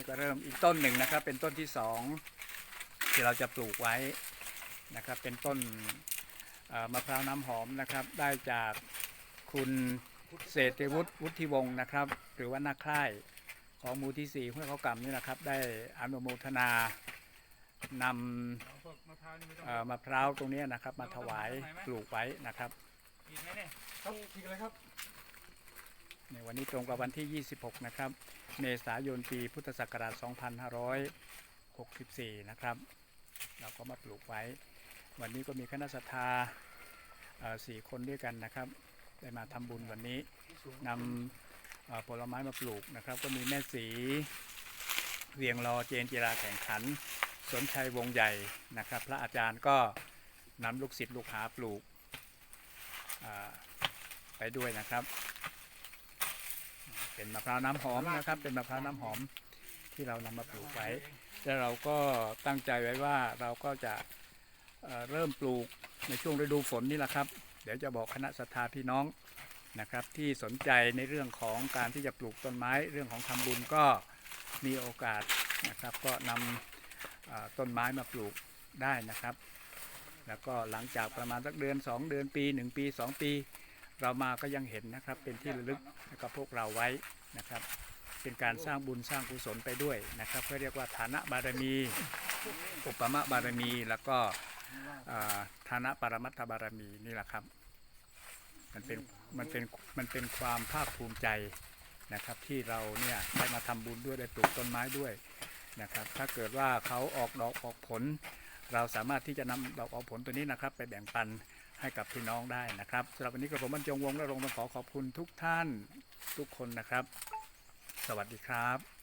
นี่ก็เริ่มอีกต้นหนึ่งนะครับ เป็นต้นที่สองที่เราจะปลูกไว้นะครับ เป็นต้นมะพร้าวน้ำหอมนะครับ ได้จากคุณเศรษฐวุฒิวุฒิวงศ์นะครับ หรือว่านักค่ายของมูที่สี่ห้วยเขากำนี่นะครับ ได้อนุโมทนานำมะพร้าวนี่ไม่ต้องเอ่อมะพร้าวตรงนี้นะครับ มาถวายปลูกไว้นะครับ ในวันนี้ตรงกับวันที่ 26 นะครับ เมษายนปีพุทธศักราช 2564 นะครับ เราก็มาปลูกไว้ วันนี้ก็มีคณะสัตยาสี่คนด้วยกันนะครับ ได้มาทำบุญวันนี้นำผลไม้มาปลูกนะครับ ก็มีแม่สีเวียงรอเจนจิราแข่งขัน สนชัยวงใหญ่นะครับ พระอาจารย์ก็นำลูกศิษย์ลูกหาปลูกไปด้วยนะครับ เป็นมะพร้าวน้ำหอมนะครับ เป็นมะพร้าวน้ำหอมที่เรานำมาปลูกไว้แล้วเราก็ตั้งใจไว้ว่าเราก็จะเริ่มปลูกในช่วงฤดูฝนนี่แหละครับ เดี๋ยวจะบอกคณะศรัทธาพี่น้องนะครับ ที่สนใจในเรื่องของการที่จะปลูกต้นไม้ เรื่องของทำบุญก็มีโอกาสนะครับ ก็นำเอ่อต้นไม้มาปลูกได้นะครับ แล้วก็หลังจากประมาณสักเดือน 2 เดือนปี 1 ปี 2 ปี เรามาก็ยังเห็นนะครับเป็นที่ระลึกให้กับพวกเราไว้นะครับ เป็นการสร้างบุญสร้างกุศลไปด้วยนะครับเพื่อเรียกว่าฐานะบารมีอุปมะบารมีแล้วก็ฐานะปรมัตถบารมีนี่แหละครับมันเป็นมันเป็นมันเป็นความภาคภูมิใจนะครับ ที่เราเนี่ยได้มาทำบุญด้วยได้ปลูกต้นไม้ด้วยนะครับ ถ้าเกิดว่าเขาออกดอกออกผล เราสามารถที่จะนำดอกออกผลตัวนี้นะครับ ไปแบ่งปันให้กับพี่น้องได้นะครับสำหรับวันนี้กระผมบรรจงวงและรงต้องขอขอบคุณทุกท่านทุกคนนะครับ สวัสดีครับ